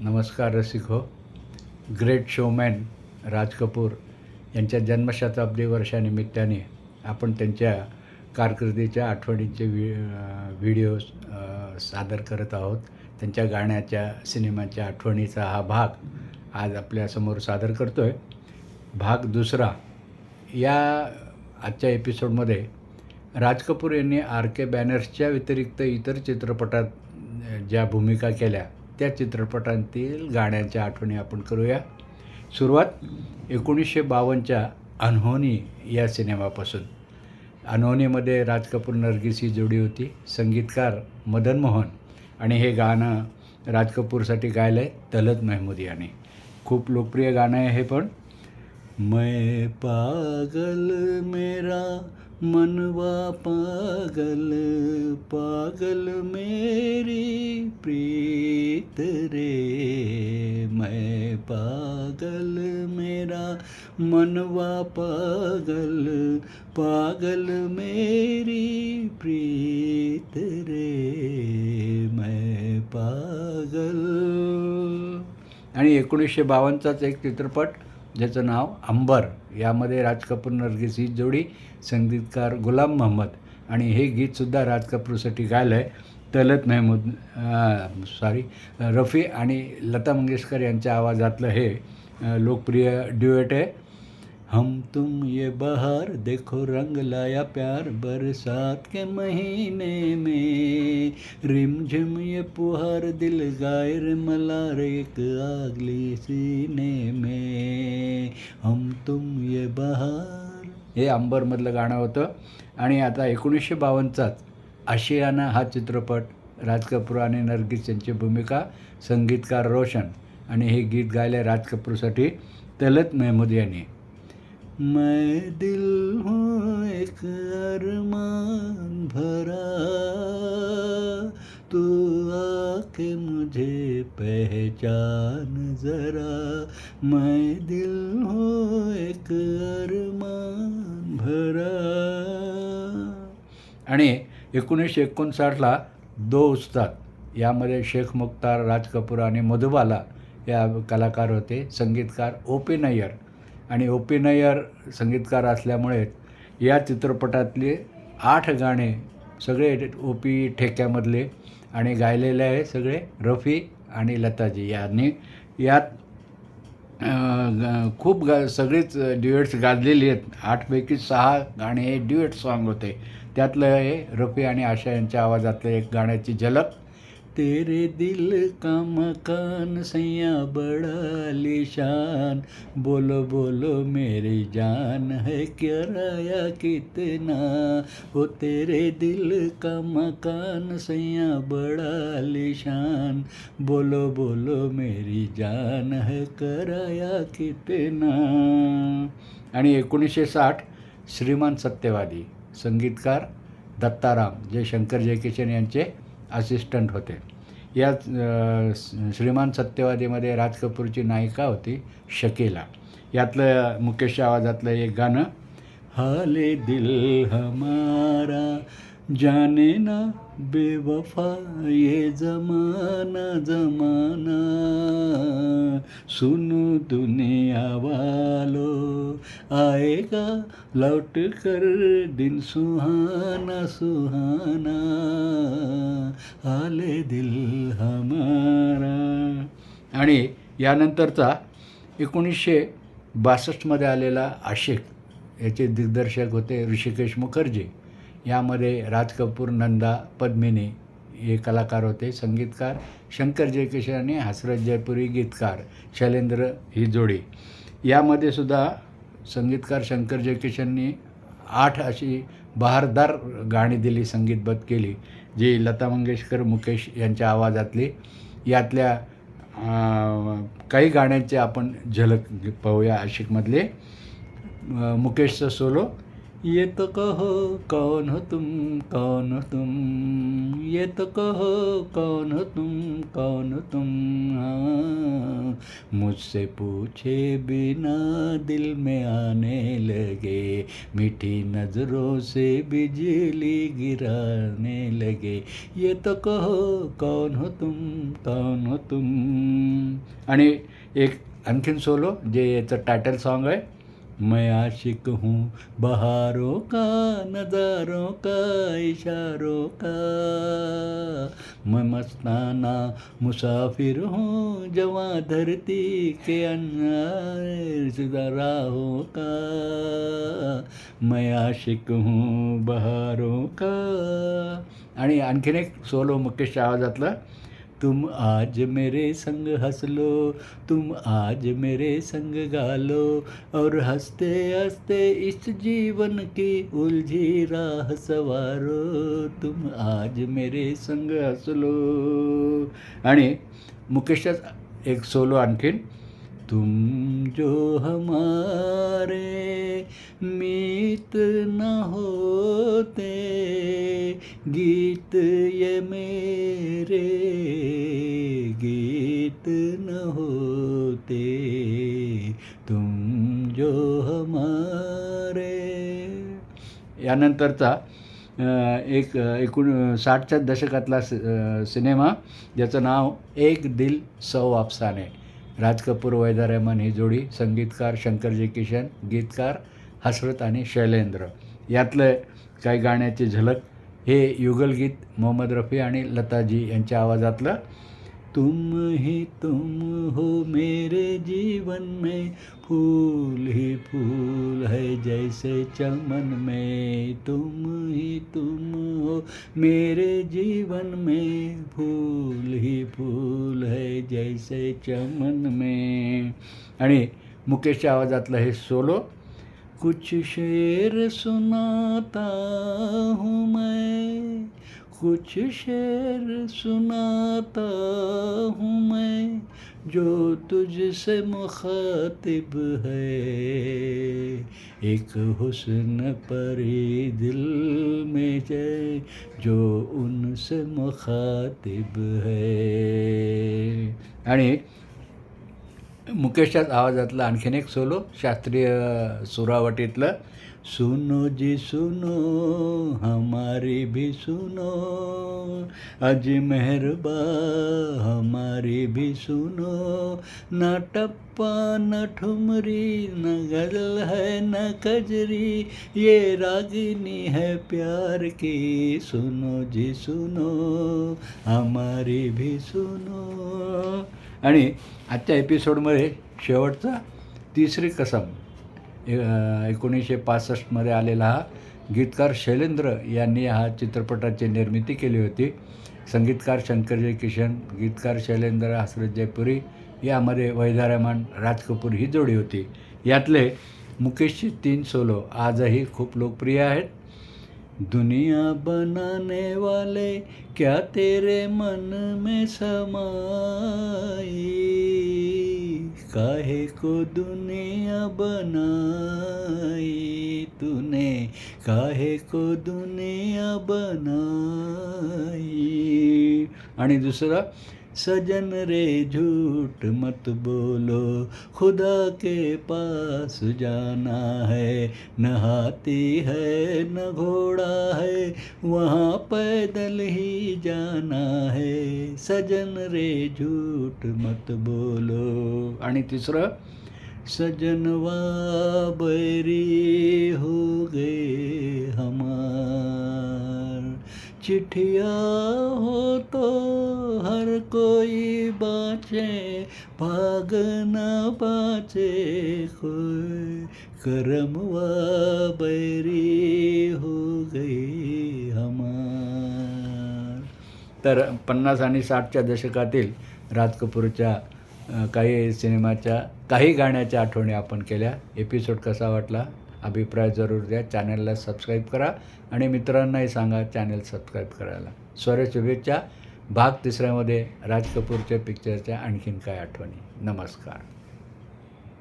नमस्कार रसिक. हो ग्रेट शोमॅन राज कपूर यांच्या जन्मशताब्दी वर्षानिमित्ताने आपण त्यांच्या कारकिर्दीच्या आठवणींचे वि व्हिडिओज सादर करत आहोत. त्यांच्या गाण्याच्या सिनेमाच्या आठवणीचा हा भाग आज आपल्यासमोर सादर करतो आहे भाग दुसरा या आजच्या एपिसोडमध्ये राज कपूर यांनी आर के बॅनर्सच्या व्यतिरिक्त इतर चित्रपटात ज्या भूमिका केल्या त्या चित्रपटांतील गाण्यांच्या आठवणी आपण करूया. सुरुवात एकोणीसशे बावन्नच्या अनहोनी या सिनेमापासून. अनहोनीमध्ये राज कपूर नरगिस ही जोडी होती. संगीतकार मदन मोहन आणि हे गाणं राज कपूरसाठी गायलं आहे तलत महमूद याने. खूप लोकप्रिय गाणं आहे हे पण. मैं पागल मेरा मनवा पागल पागल मेरी प्रीत रे। मैं पागल मेरा मनवा पागल पागल मेरी प्रीत रे। मैं पागल। आणि एकोणीसशे बावन्नचाच एक चित्रपट ज्याचं नाव अंबर. यामध्ये राज कपूर नरगिस ही जोडी संगीतकार गुलाम मोहम्मद. आणि हे गीतसुद्धा राज कपूरसाठी गायलं आहे तलत महमूद सॉरी रफी आणि लता मंगेशकर यांच्या आवाजातलं हे लोकप्रिय ड्युएट आहे. हम तुम ये बहार देखो रंग लाया प्यार बरसात के महीने में। रिमझिम ये पुहार दिल गायर मलार एक आगली सीने में। हम तुम ये बहार हे अंबरमधलं गाणं होतं. आणि आता एकोणीसशे बावन्नचाच आशियाना हा चित्रपट राज कपूर आणि नरगिस यांची भूमिका संगीतकार रोशन आणि हे गीत गायले राज कपूरसाठी तलत महमूद यांनी. मैं दिल हूँ एक अरमान भरा. तू के मुझे पहचान जरा। मैं दिल हो एक अरमान भरा। आणि एकोणीसशे एकोणसाठला दो उस्ताद यामध्ये शेख मुख्तार राज कपूर आणि मधुबाला या कलाकार होते संगीतकार ओ पी नय्यर. आणि ओ पी नय्यर संगीतकार असल्यामुळे या चित्रपटातले आठ गाणे सगळे ओ पी ठेक्यामधले आणि गायलेले आहे सगळे रफी आणि लताजी. यांनी यात ग- खूप गा सगळीच ड्युएट्स गाजलेली आहेत. आठपैकी सहा गाणे हे ड्युएट सॉन्ग होते. त्यातलं हे रफी आणि आशा यांच्या आवाजातलं एक गाण्याची झलक. तेरे दिल का मकान सैया बड़ा लिशान। बोलो बोलो मेरी जान है किराया कितना? हो तेरे दिल का मकान सैया बड़ा लिशान। बोलो बोलो मेरी जान है कराया कितना? आणि एकोणीसशे साठ श्रीमान सत्यवादी संगीतकार दत्ताराम जे शंकर जयकिशन यांचे असिस्टंट होते. या श्रीमान सत्यवादीमध्ये राज कपूरची नायिका होती शकीला. यातलं मुकेश आवाजातलं एक गाणं हाले दिल हमारा जाने ना बेवफा ये जमाना जमाना। सुनो दुनिया वालो आएगा लौट कर दिन सुहाना सुहाना। आले दिल हमारा। आणि यानंतरचा एकोणीसशे बासष्टमध्ये आलेला आशिक याचे दिग्दर्शक होते ऋषिकेश मुखर्जी. यामध्ये राज कपूर नंदा पद्मिनी हे कलाकार होते संगीतकार. शंकर जयकिशन आणि हसरत जयपुरी गीतकार. शैलेंद्र ही जोडी यामध्ये सुद्धा संगीतकार शंकर जयकिशननी आठ अशी बहारदार गाणी दिली संगीतबद्ध केली जी लता मंगेशकर मुकेश यांच्या आवाजातली. यातल्या काही गाण्यांचे आपण झलक पाहूया आशिकमधले. मुकेशचं सोलो ये तो कहो कौन तुम कौन तुम. येत कह कहो कौन तुम कौन तुम. हाँ. मुझसे पूछे बिना दिल में आने लगे मीठी नज़रों से बिजली गिराने लगे. ये तो कहो कौन हो तुम कौन हो तुम. आणि एक आणखीन सोलो जे याचं टायटल सॉन्ग आहे मैं आशिक हूँ बहारों का नज़ारों का इशारों का। मैं मस्ताना मुसाफिर हूँ जवा धरती के अंदर राहों का। मैं आशिक हूँ बहारों का। आणि आणखीन एक सोलो मुकेश आवाजातला तुम आज मेरे संग हंस लो तुम आज मेरे संग गा लो और हंसते हंसते इस जीवन की उलझी राह सवारो। तुम आज मेरे संग हंस लो आणि मुकेशचा एक सोलो आणखीन तुम जो हमारे मीत न होते गीत ये मेरे गीत न होते तुम जो हमारे। यानंतरचा एक एकूण साठच्या दशकातला सिनेमा ज्याचं नाव एक दिल सौ आपसाने राज कपूर वैदा रहमान ही जोडी संगीतकार शंकरजी किशन गीतकार हसरत आणि शैलेंद्र. यातलं काही गाण्याची झलक हे युगलगीत मोहम्मद रफी आणि लताजी यांच्या आवाजातलं तुम ही तुम हो मेरे जीवन में। फूल ही फूल है जैसे चमन में। तुम ही तुम हो मेरे जीवन में। फूल ही फूल है जैसे चमन में। आणि मुकेशच्या आवाजातलं हे सोलो कुछ शेर सुनाता हूँ मैं। कुछ शेर सुनाता हूँ मैं जो तुझसे मुखातिब है। एक हुस्न परी दिल में जय जो उनसे मुखातिब है। आणि मुकेशाच आवाजातलं आणखीन एक सोलो शास्त्रीय सुरावटीतलं सुनो जी सुनो हमारी भी सुनो। अज मेहरबा हमारी भी सुनो। न टप्पा न ठुमरी न गजल है न कजरी। ये रागिनी है प्यार की। सुनो जी सुनो हमारी भी सुनो। आणि आजच्या एपिसोडमध्ये शेवटचा तिसरी कसम. एकोणीसशे पासष्टमध्ये आलेला हा गीतकार शैलेंद्र यांनी हा चित्रपटाची निर्मिती केली होती. संगीतकार शंकरजय किशन गीतकार शैलेंद्र हसरत जयपुरी यामध्ये वैधारामान राज कपूर ही जोडी होती. यातले मुकेशचे तीन सोलो आजही खूप लोकप्रिय आहेत. दुनिया बनाने वाले क्या तेरे मन में समाई? काहे को दुनिया बनाई तूने। काहे को दुनिया बनाई आणि दुसरं सजन रे झूठ मत बोलो, खुदा के पास जाना है। न हाथी है, न घोड़ा है, वहाँ पैदल ही जाना है। सजन रे झूठ मत बोलो। आणि तिसरं सजनवा बैरी हो गए हमार। चिठिया हो तो हर कोई बाचे भाग न बाँचे कोई करमवा बैरी हो गई हमार। तर पन्नास आणि साठच्या दशकातील राज कपूरच्या काही सिनेमाच्या काही गाण्याच्या आठवणी आपण केल्या. एपिसोड कसा वाटला? अभिप्राय जरूर द्या. चॅनलला सबस्क्राईब करा आणि मित्रांनाही सांगा चॅनल सबस्क्राईब करायला. स्वर शुभेच्छा. भाग तिसऱ्यामध्ये राज कपूरच्या पिक्चरच्या आणखीन काय आठवणी. नमस्कार.